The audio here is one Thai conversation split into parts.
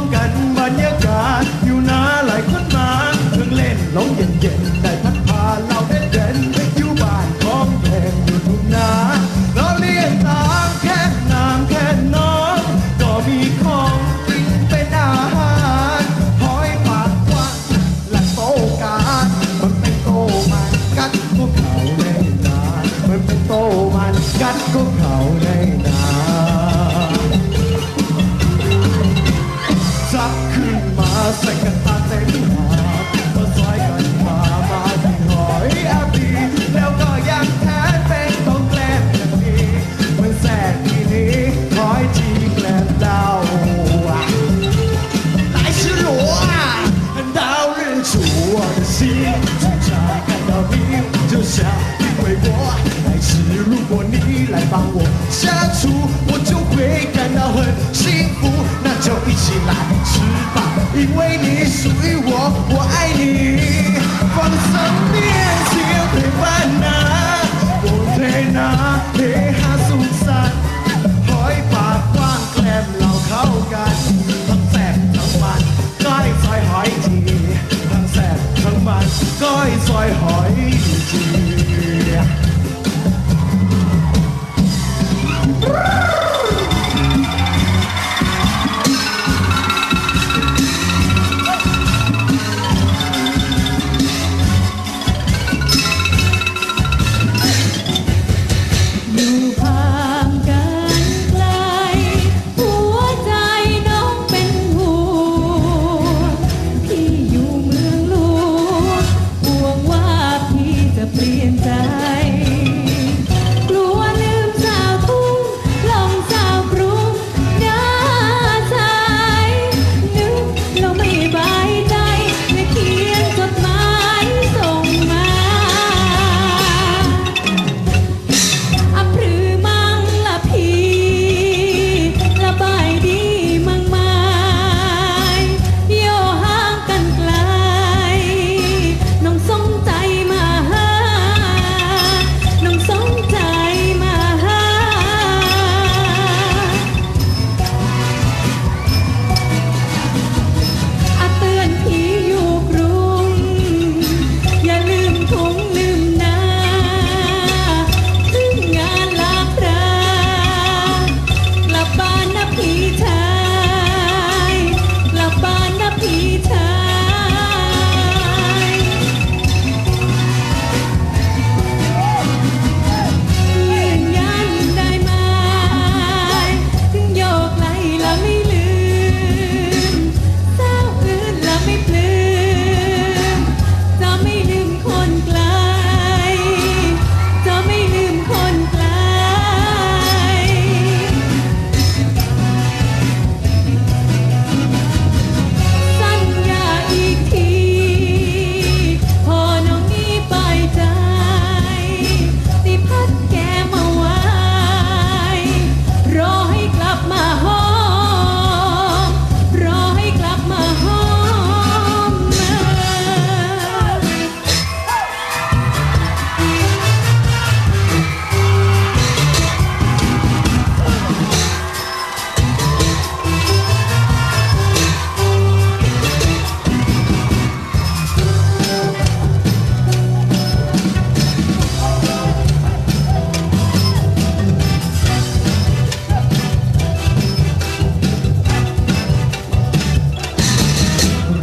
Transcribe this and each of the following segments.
มกันบรรยากาศ อยู่นาหลายคนมาเพิ่งเล่นลงเย็นๆ 下因为我爱吃如果你来帮我下厨我就会感到很幸福。那就一起来吃吧因为你属于我我爱你。放上面请别烦恼我在哪里和蔬菜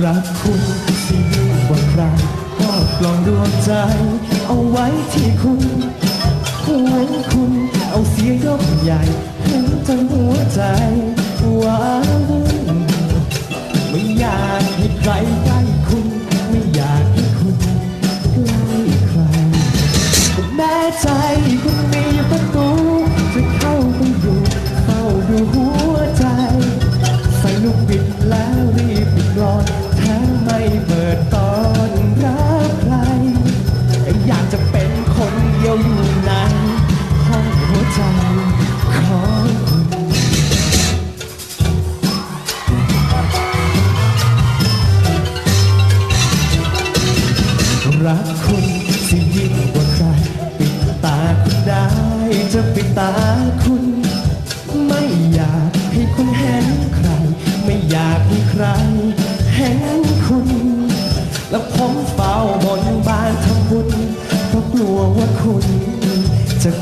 รักคุณที่ยิ่งกว่าใครครอบลองดวงใจ เอาไว้ที่คุณหวงคุณเอาเสียงยกใหญ่ถึงจนหัวใจว้าวุ่นไม่อยากให้ใคร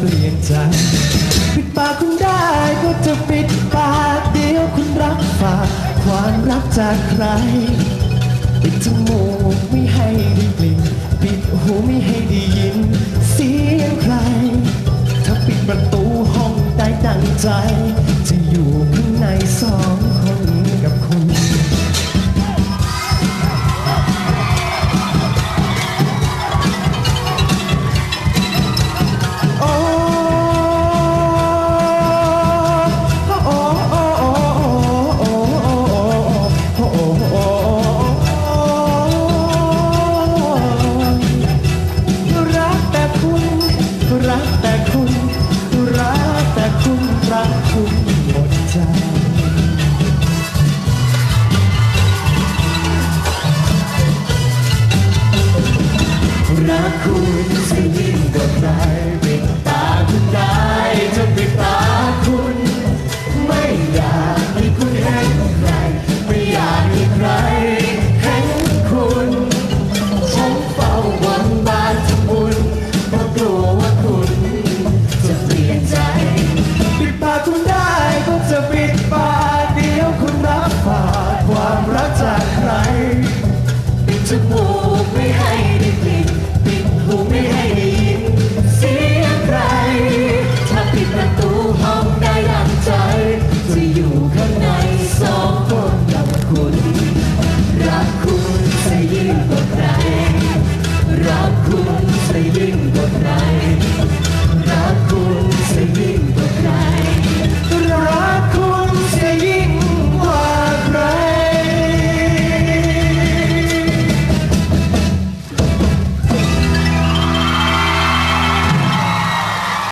ปลี่ยนใจปิดปากคุณได้ก็จะปิดปากเดียวคุณรับฝากความรักจากใครปิดจมูกไม่ให้ได้กลิ่นปิดหูไม่ให้ได้ยิน เสียงใคร ถ้าปิดประตูห้องได้ดังใจ จะอยู่ข้างในสอง รักคุณสิ่ง the night.